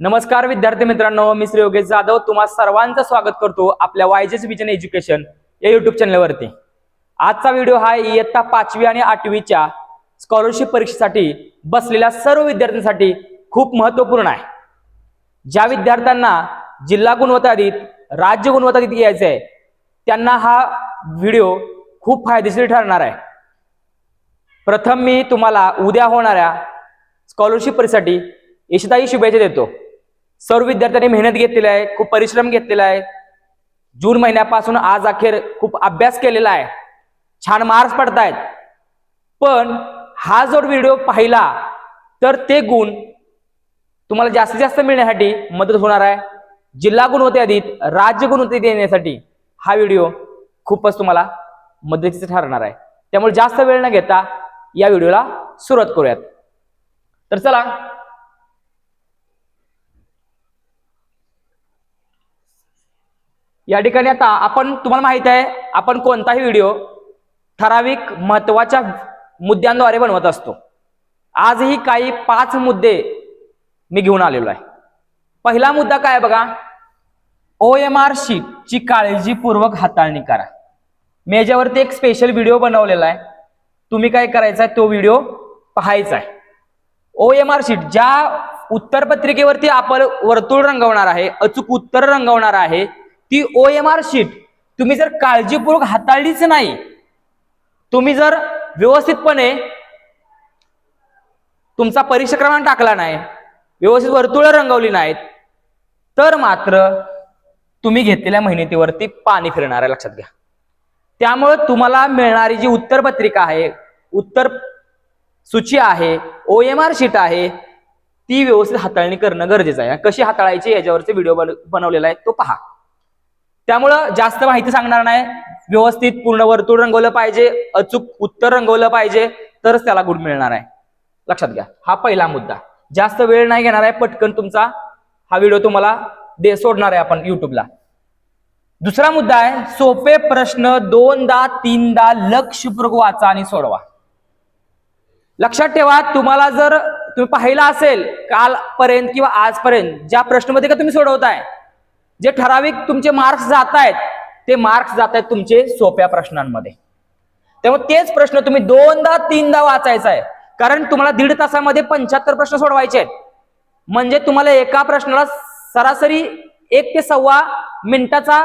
नमस्कार विद्यार्थी मित्रांनो मी श्री योगेश जाधव. तुम्हा सर्वांचं स्वागत करतो आपल्या वायजेस विजन एज्युकेशन या युट्यूब चॅनलवरती आजचा व्हिडिओ हा इयत्ता पाचवी आणि आठवीच्या स्कॉलरशिप परीक्षेसाठी बसलेल्या सर्व विद्यार्थ्यांसाठी खूप महत्त्वपूर्ण आहे. ज्या विद्यार्थ्यांना जिल्हा गुणवत्ताधित राज्य गुणवत्ताधित यायचं आहे त्यांना हा व्हिडिओ खूप फायदेशीर ठरणार आहे. प्रथम मी तुम्हाला उद्या होणाऱ्या स्कॉलरशिप परीक्षेसाठी यशदायी शुभेच्छा देतो. सर्व विद्यार्थ्यांनी मेहनत घेतलेली आहे खूप परिश्रम घेतलेला आहे. जून महिन्यापासून आज अखेर खूप अभ्यास केलेला आहे. छान मार्क्स पडतायत. पण हा जर व्हिडिओ पाहिला तर ते गुण तुम्हाला जास्तीत जास्त मिळण्यासाठी मदत होणार आहे. जिल्हा गुणवत्ता यादीत राज्य गुणवत्ता देण्यासाठी हा व्हिडिओ खूपच तुम्हाला मदतीचा ठरणार आहे. त्यामुळे जास्त वेळ न घेता या व्हिडिओला सुरुवात करूयात. तर चला या ठिकाणी आता आपण तुम्हाला माहीत आहे आपण कोणताही व्हिडिओ ठराविक महत्त्वाच्या मुद्द्यांद्वारे बनवत असतो. आजही काही पाच मुद्दे मी घेऊन आलेलो आहे. पहिला मुद्दा काय आहे बघा? ओ एम आर ची काळजीपूर्वक हाताळणी करा. मी याच्यावरती एक स्पेशल व्हिडिओ बनवलेला आहे. तुम्ही काय करायचा आहे तो व्हिडिओ पाहायचा आहे. ओ एम आर शीट ज्या उत्तरपत्रिकेवरती आपण वर्तुळ रंगवणार आहे अचूक उत्तर रंगवणार आहे ती ओ एम आर शीट तुम्ही जर काळजीपूर्वक हाताळलीच नाही तुम्ही जर व्यवस्थितपणे तुमचा परीक्षा क्रमांक टाकला नाही व्यवस्थित वर्तुळ रंगवली नाहीत तर मात्र तुम्ही घेतलेल्या मेहनतीवरती पाणी फिरणार आहे लक्षात घ्या. त्यामुळं तुम्हाला मिळणारी जी उत्तरपत्रिका आहे उत्तर सूची आहे ओ एम आर शीट आहे ती व्यवस्थित हाताळणी करणं गरजेचं आहे. कशी हाताळायची याच्यावरचे व्हिडिओ बनवलेला आहे तो पहा. त्यामुळं जास्त माहिती सांगणार नाही. व्यवस्थित पूर्ण वर्तुळ रंगवलं पाहिजे अचूक उत्तर रंगवलं पाहिजे तरच त्याला गुण मिळणार आहे. लक्षात घ्या हा पहिला मुद्दा. जास्त वेळ नाही घेणार आहे पटकन तुमचा. हा व्हिडिओ तुम्हाला दे सोडणार आहे आपण युट्यूबला दुसरा मुद्दा आहे सोपे प्रश्न दोनदा तीनदा लक्षपूर्वक वाचा आणि सोडवा. लक्षात ठेवा तुम्हाला जर तुम्ही पाहिला असेल कालपर्यंत किंवा आजपर्यंत ज्या प्रश्नमध्ये का तुम्ही सोडवताय जे ठराविक तुमचे मार्क्स जात आहेत ते मार्क्स जात आहेत तुमचे सोप्या प्रश्नांमध्ये. त्यामुळे तेच प्रश्न तुम्ही दोनदा तीनदा वाचायचा आहे कारण तुम्हाला दीड तासामध्ये पंच्याहत्तर प्रश्न सोडवायचे आहेत म्हणजे तुम्हाला एका प्रश्नाला सरासरी एक ते सव्वा मिनिटाचा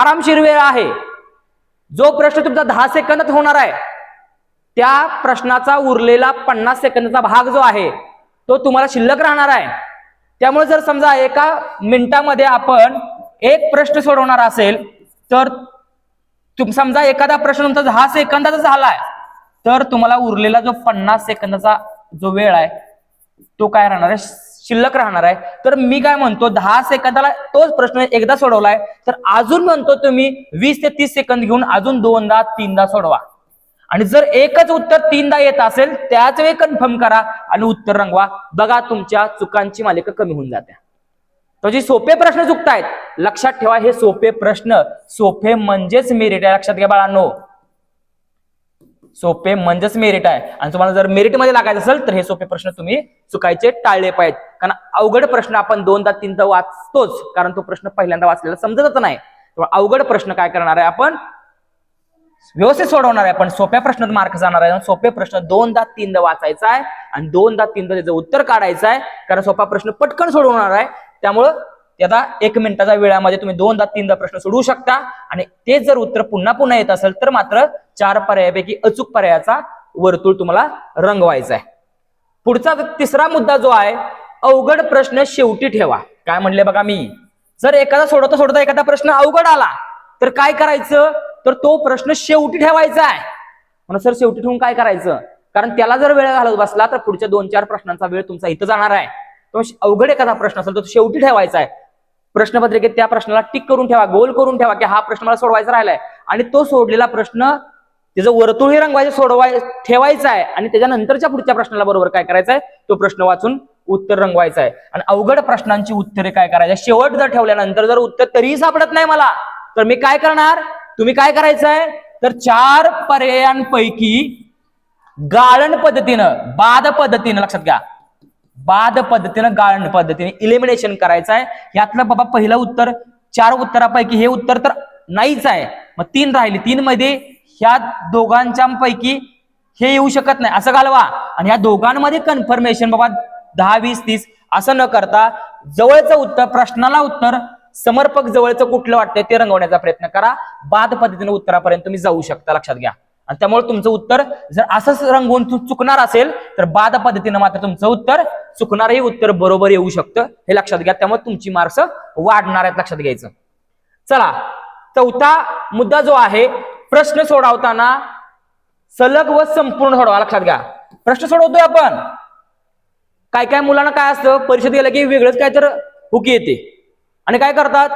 आरामशीर वेळ आहे. जो प्रश्न तुमचा दहा सेकंदात होणार आहे त्या प्रश्नाचा उरलेला पन्नास सेकंदाचा भाग जो आहे तो तुम्हाला शिल्लक राहणार आहे. त्यामुळे जर समजा एका मिनिटामध्ये आपण एक प्रश्न सोडवणार असेल तर तुम समजा एखादा प्रश्न तुमचा दहा सेकंदाचा झालाय तर तुम्हाला उरलेला जो पन्नास सेकंदाचा जो वेळ आहे तो काय राहणार आहे? शिल्लक राहणार आहे. तर मी काय म्हणतो दहा सेकंदाला तोच प्रश्न एकदा सोडवलाय तर अजून म्हणतो तुम्ही वीस ते तीस सेकंद घेऊन अजून दोनदा तीनदा सोडवा. आणि जर एकच उत्तर तीनदा येत असेल त्याच वेळी कन्फर्म करा आणि उत्तर रंगवा. बघा तुमच्या चुकांची मालिका कमी होऊन जाते. तर जे सोपे प्रश्न चुकतायत लक्षात ठेवा हे सोपे प्रश्न. सोपे म्हणजेच मेरिट आहे. लक्षात घ्या बाळांनो. सोपे म्हणजेच मेरिट आहे. आणि तुम्हाला जर मेरिटमध्ये लागायचं असेल तर हे सोपे प्रश्न तुम्ही चुकायचे टाळले पाहिजेत. कारण अवघड प्रश्न आपण दोनदा तीनदा वाचतोच. कारण तो प्रश्न पहिल्यांदा वाचलेला समजतच नाही. अवघड प्रश्न काय करणार आहे आपण? व्यवस्थित सोडवणार आहे. पण सोप्या प्रश्नात मार्क जाणार आहे. सोपे प्रश्न दोनदा तीनदा वाचायचा आहे. आणि दोनदा तीनदा त्याचं उत्तर काढायचं आहे. कारण सोपा प्रश्न पटकन सोडवणार आहे. त्यामुळं त्याचा एक मिनिटाच्या वेळामध्ये तुम्ही दोनदा तीनदा प्रश्न सोडवू शकता. आणि तेच जर उत्तर पुन्हा पुन्हा येत असेल तर मात्र चार पर्यायापैकी अचूक पर्यायाचा वर्तुळ तुम्हाला रंगवायचा आहे. पुढचा तिसरा मुद्दा जो आहे अवघड प्रश्न शेवटी ठेवा. काय म्हणले बघा मी? जर एखादा सोडवता सोडता एखादा प्रश्न अवघड आला तर काय करायचं? तर तो प्रश्न शेवटी ठेवायचा आहे. म्हणून सर शेवटी ठेवून काय करायचं? कारण त्याला जर वेळ घालत बसला तर पुढच्या दोन चार प्रश्नांचा वेळ तुमचा इथं जाणार आहे. तो अवघड एखादा प्रश्न असेल तर तो शेवटी ठेवायचा आहे. प्रश्नपत्रिकेत त्या प्रश्नाला टिक करून ठेवा गोल करून ठेवा की हा प्रश्न मला सोडवायचा राहिलाय. आणि तो सोडलेला प्रश्न त्याचं वर्तुळी रंगवायचं सोडवाय ठेवायचा आहे. आणि त्याच्यानंतरच्या पुढच्या प्रश्नाला बरोबर काय करायचं आहे तो प्रश्न वाचून उत्तर रंगवायचं आहे. आणि अवघड प्रश्नांची उत्तरे काय करायचं शेवट जर ठेवल्यानंतर जर उत्तर तरीही सापडत नाही मला तर मी काय करणार? तुम्ही काय करायचं आहे तर चार पर्यायांपैकी गाळण पद्धतीनं बाद पद्धतीनं लक्षात घ्या. बाद पद्धतीनं गाळण पद्धतीने इलिमिनेशन करायचं आहे यातलं बाबा पहिलं उत्तर चार उत्तरापैकी हे उत्तर तर नाहीच आहे. मग तीन राहिले. तीन मध्ये ह्या दोघांच्या पैकी हे येऊ शकत नाही. असं घालवा. आणि ह्या दोघांमध्ये कन्फर्मेशन बाबा दहा वीस तीस असं न करता जवळचं उत्तर प्रश्नाला उत्तर समर्पक जवळचं कुठलं वाटतंय ते रंगवण्याचा प्रयत्न करा. बाद पद्धतीने उत्तरापर्यंत तुम्ही जाऊ शकता लक्षात घ्या. आणि त्यामुळे तुमचं उत्तर जर असंच रंगवून चुकणार असेल तर बाद पद्धतीनं मात्र तुमचं उत्तर चुकणारही उत्तर बरोबर येऊ शकतं हे लक्षात घ्या. त्यामुळे तुमची मार्क्स वाढणार आहेत लक्षात घ्यायचं. चला चौथा मुद्दा जो आहे प्रश्न सोडवताना सलग व संपूर्ण सोडवा लक्षात घ्या. प्रश्न सोडवतोय आपण. काय काय मुलांना काय असतं परीक्षेत गेलं की वेगळंच काय तर हुकी येते. आणि काय करतात?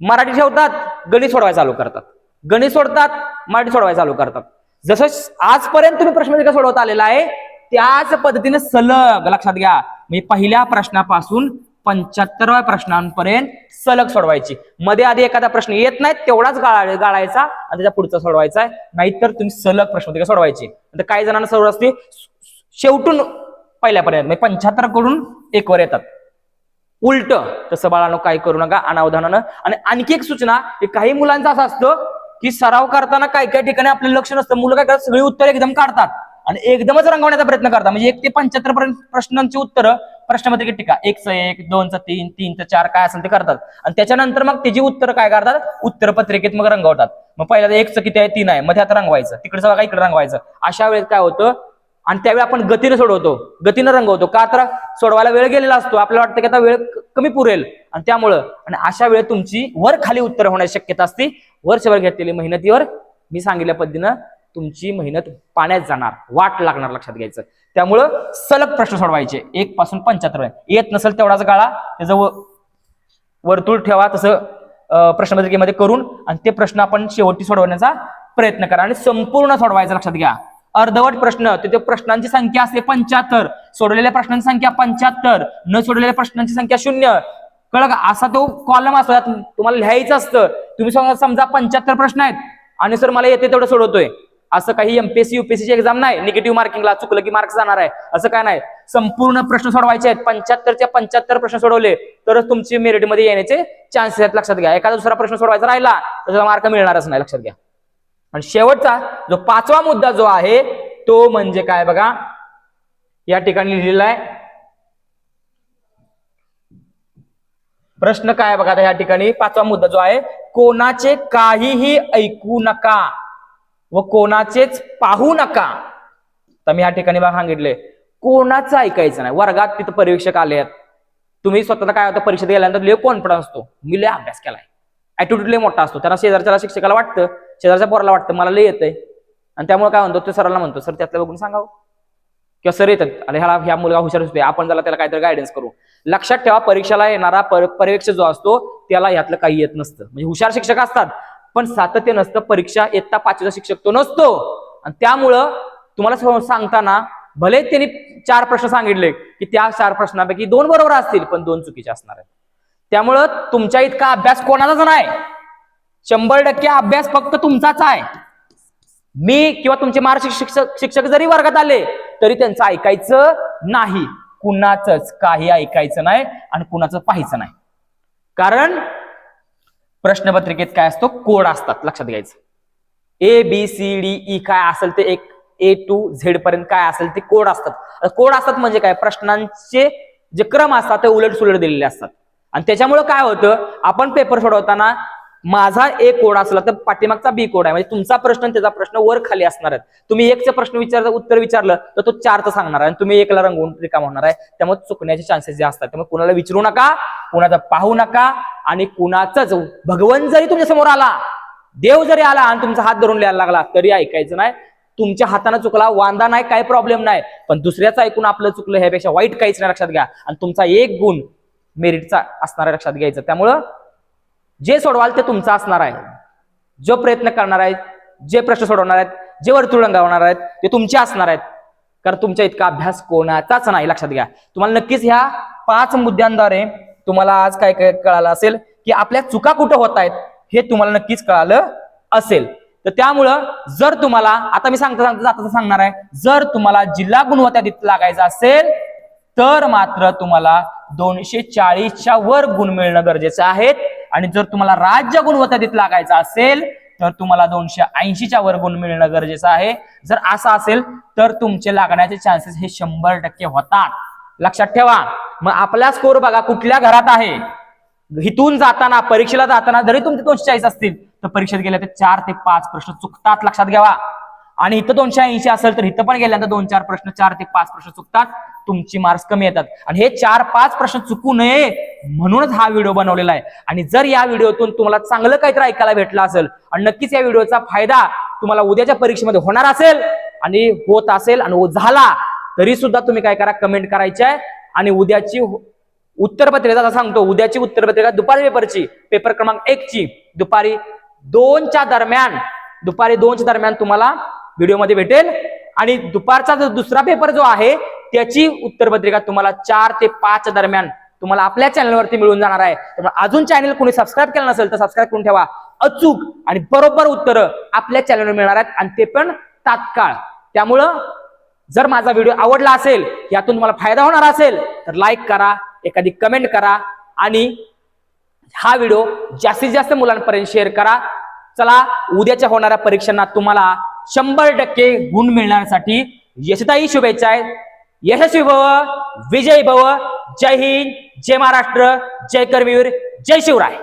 मराठी ठेवतात गणित सोडवायला चालू करतात. गणित सोडतात मराठी सोडवायला चालू करतात. जसं आजपर्यंत तुम्ही प्रश्न सोडवत आलेला आहे त्याच पद्धतीने सलग लक्षात घ्या म्हणजे पहिल्या प्रश्नापासून पंच्याहत्तरव्या प्रश्नांपर्यंत सलग सोडवायची. मध्ये आधी एखादा प्रश्न येत नाही तेवढाच गाळा गाळायचा आणि त्याच्या पुढचा सोडवायचा आहे. नाहीतर तुम्ही सलग प्रश्न सोडवायचे. आता काही जणांना सवड असते शेवटून पहिल्यापर्यंत म्हणजे पंच्याहत्तरकडून एक वर येतात. उलट तसं बाळानं काय करू नका अनावधानानं. आणि आणखी एक सूचना काही मुलांचं असं असतं की सराव करताना काही काही ठिकाणी आपलं लक्ष नसतं. मुलं काय करतात? सगळी उत्तर एकदम काढतात. आणि एकदमच रंगवण्याचा प्रयत्न करतात म्हणजे एक ते पंच्याहत्तर पर्यंत प्रश्नांची उत्तरं प्रश्नामध्ये टीका. एकचं एक दोनचं तीन तीनचं चार काय असेल ते करतात. आणि त्याच्यानंतर मग त्याची उत्तर काय करतात? उत्तर पत्रिकेत मग रंगवतात. मग पहिल्यांदा एकचं किती आहे? तीन आहे. मध्ये आता रंगवायचं. तिकडचं बघा इकडे रंगवायचं. अशा वेळेस काय होतं? आणि त्यावेळी आपण गतीनं सोडवतो. गतीनं रंगवतो. का तर सोडवायला वेळ गेलेला असतो. आपल्याला वाटतं की आता वेळ कमी पुरेल. आणि त्यामुळं आणि अशा वेळेस तुमची वर खाली उत्तर होण्याची शक्यता असते. वर्षभर घेतलेली मेहनतीवर मी सांगितल्या पद्धतीनं तुमची मेहनत पाण्यात जाणार वाट लागणार लक्षात घ्यायचं. त्यामुळं सलग प्रश्न सोडवायचे. एक पासून पंच्याहत्तर येत नसेल तेवढाच गाळा त्याचं वर्तुळ ठेवा तसं प्रश्नपत्रिकेमध्ये करून आणि ते प्रश्न आपण शेवटी सोडवण्याचा प्रयत्न करा आणि संपूर्ण सोडवायचा लक्षात घ्या. अर्धवट प्रश्न तिथे प्रश्नांची संख्या असते पंच्याहत्तर. सोडलेल्या प्रश्नांची संख्या पंच्याहत्तर. न सोडलेल्या प्रश्नांची संख्या शून्य. कळ का? असा तो कॉलम असतो तुम्हाला लिहायचं असतं. तुम्ही समजा समजा पंच्याहत्तर प्रश्न आहेत. आणि सर मला येते तेवढं सोडवतोय. असं काही एमपीएससी युपीएससी एक्झाम नाही. निगेटिव्ह मार्किंगला चुकलं की मार्क्स जाणार आहे. असं काय नाही. संपूर्ण प्रश्न सोडवायचे आहेत. पंच्याहत्तरच्या पंच्याहत्तर प्रश्न सोडवले. तरच तुमची मेरिटमध्ये येण्याचे चान्सेस आहेत. लक्षात घ्या. एखादा दुसरा प्रश्न सोडवायचा राहिला तर मार्क मिळणारच नाही. लक्षात घ्या. आणि शेवटचा जो पाचवा मुद्दा जो आहे तो म्हणजे काय बघा? या ठिकाणी लिहिलेला आहे. प्रश्न काय बघा आता या ठिकाणी? पाचवा मुद्दा जो आहे कोणाचे काहीही ऐकू नका. व कोणाचेच पाहू नका. तर मी या ठिकाणी बघा सांगितले कोणाचं ऐकायचं नाही. वर्गात तिथं परीक्षक आले आहेत. तुम्ही स्वतःला काय होतं परीक्षेत गेल्यानंतर लय कॉन्फिडन्स असतो. मी लय अभ्यास केलाय. ऍटिट्यूड लय मोठा असतो. त्यांना शेजारच्या शिक्षकाला वाटतं. शेजारच्या पोराला वाटतं. मला लय येतंय. आणि त्यामुळे काय म्हणतो? तो सरांना म्हणतो सर त्यातलं बघून सांगावं. किंवा सर येतात. अरे ह्याला ह्या मुलगा हुशार असतोय आपण त्याला त्याला काहीतरी गायडन्स करू. लक्षात ठेवा परीक्षेला येणारा पर- पर्यवेक्षक जो असतो त्याला यातलं काही येत नसतं. म्हणजे हुशार शिक्षक असतात. पण सातत्य नसतं. परीक्षा इयत्ता पाचवीचा शिक्षक तो नसतो. आणि त्यामुळं तुम्हाला सांगताना भले त्यांनी चार प्रश्न सांगितले की त्या चार प्रश्नापैकी दोन बरोबर असतील पण दोन चुकीचे असणार आहेत. त्यामुळं तुमच्या इतका अभ्यास कोणाचाच नाही. शंभर टक्के अभ्यास फक्त तुमचाच आहे. मी किंवा तुमचे महाराष्ट्र शिक्षक शिक्षक जरी वर्गात आले तरी त्यांचं ऐकायचं नाही. कुणाचंच काही ऐकायचं नाही आणि कुणाचं पाहायचं नाही. कारण प्रश्नपत्रिकेत काय असतो? कोड असतात लक्षात घ्यायचं. A B C D E काय असेल ते एक ए टू झेड पर्यंत काय असेल ते कोड असतात. कोड असतात म्हणजे काय? प्रश्नांचे जे क्रम असतात ते उलट सुलट दिलेले असतात. आणि त्याच्यामुळे काय होतं? आपण पेपर सोडवताना माझा ए कोड असला तर पाठीमागचा बी कोड आहे. म्हणजे तुमचा प्रश्न त्याचा प्रश्न वर खाली असणार आहे तुम्ही एकचा प्रश्न विचारलं उत्तर विचारलं तर तो चारचं सांगणार आहे. आणि तुम्ही एकला रंगवून रिकाम होणार आहे. त्यामुळे चुकण्याचे चान्सेस जे असतात त्यामुळे कुणाला विचारू नका कुणाचा पाहू नका आणि कुणाचाच भगवंत जरी तुमच्यासमोर आला देव जरी आला आणि तुमचा हात धरून लिहायला लागला तरी ऐकायचं नाही. तुमच्या हाताने चुकला वांदा नाही काय प्रॉब्लेम नाही. पण दुसऱ्याचं ऐकून आपलं चुकलं ह्यापेक्षा वाईट काहीच नाही लक्षात घ्या. आणि तुमचा एक गुण मेरिटचा असणार लक्षात घ्यायचं. त्यामुळं जे सोडवाल ते तुमचं असणार आहे. जो प्रयत्न करणार आहेत जे प्रश्न सोडवणार आहेत जे वर्तुळ रंगवणार आहेत ते तुमचे असणार आहेत. कारण तुमच्या इतका अभ्यास कोणाचाच नाही लक्षात घ्या. तुम्हाला नक्कीच ह्या पाच मुद्द्यांद्वारे तुम्हाला आज काय काय कळालं असेल की आपल्या चुका कुठं होत आहेत हे तुम्हाला नक्कीच कळालं असेल. तर त्यामुळं जर तुम्हाला आता मी सांगता सांगता आता सांगणार आहे जर तुम्हाला जिल्हा गुणवत्ता लागायचा असेल तर मात्र तुम्हाला दोनशे चाळीसच्या वर गुण मिळणं गरजेचं आहे. आणि जर तुम्हाला राज्य गुणवत्ताधित लागायचं असेल तर तुम्हाला दोनशे ऐंशीच्या वर गुण मिळणं गरजेचं आहे. जर असं असेल तर तुमचे लागण्याचे चान्सेस हे शंभर टक्के होतात. लक्षात ठेवा. मग आपला स्कोर बघा कुठल्या घरात आहे. इथून जाताना परीक्षेला जाताना जरी तुमचे दोनशे चाळीस असतील तर परीक्षेत गेल्या तर चार ते पाच प्रश्न चुकतात लक्षात घ्यावा. आणि इथं दोनशे ऐंशी असेल तर इथं पण गेल्यानंतर दोन चार प्रश्न चार ते पाच प्रश्न चुकतात. तुमची मार्क्स कमी येतात. आणि हे चार पाच प्रश्न चुकू नये म्हणूनच हा व्हिडिओ बनवलेला आहे. आणि जर या व्हिडिओतून तुम्हाला चांगलं काहीतरी ऐकायला भेटलं असेल आणि नक्कीच या व्हिडिओचा फायदा तुम्हाला उद्याच्या परीक्षेमध्ये होणार असेल आणि होत असेल आणि झाला तरी सुद्धा तुम्ही काय करा कमेंट करायची आहे. आणि उद्याची हो- उत्तरपत्रिका जसं सांगतो उद्याची उत्तरपत्रिका दुपारी पेपरची पेपर क्रमांक एक ची. दुपारी दोनच्या दरम्यान दुपारी दोनच्या दरम्यान तुम्हाला व्हिडिओमध्ये भेटेल. आणि दुपारचा जो दुसरा पेपर जो आहे त्याची उत्तरपत्रिका तुम्हाला चार ते पाच दरम्यान तुम्हाला आपल्या चॅनलवरती मिळून जाणार आहे. त्यामुळे अजून चॅनल कोणी सबस्क्राईब केलं नसेल तर सबस्क्राईब करून ठेवा. अचूक आणि बरोबर उत्तरं आपल्या चॅनलवर मिळणार आहेत. आणि ते पण तात्काळ. त्यामुळं जर माझा व्हिडिओ आवडला असेल यातून तुम्हाला फायदा होणार असेल तर लाईक करा एखादी कमेंट करा आणि हा व्हिडिओ जास्तीत जास्त मुलांपर्यंत शेअर करा. चला उद्याच्या होणाऱ्या परीक्षांना तुम्हाला शंभर टक्के गुण मिळण्यासाठी यशताई शुभेच्छा आहेत. यशस्वी भव विजयी भव. जय हिंद जय महाराष्ट्र जय करवीर जय शिवराय.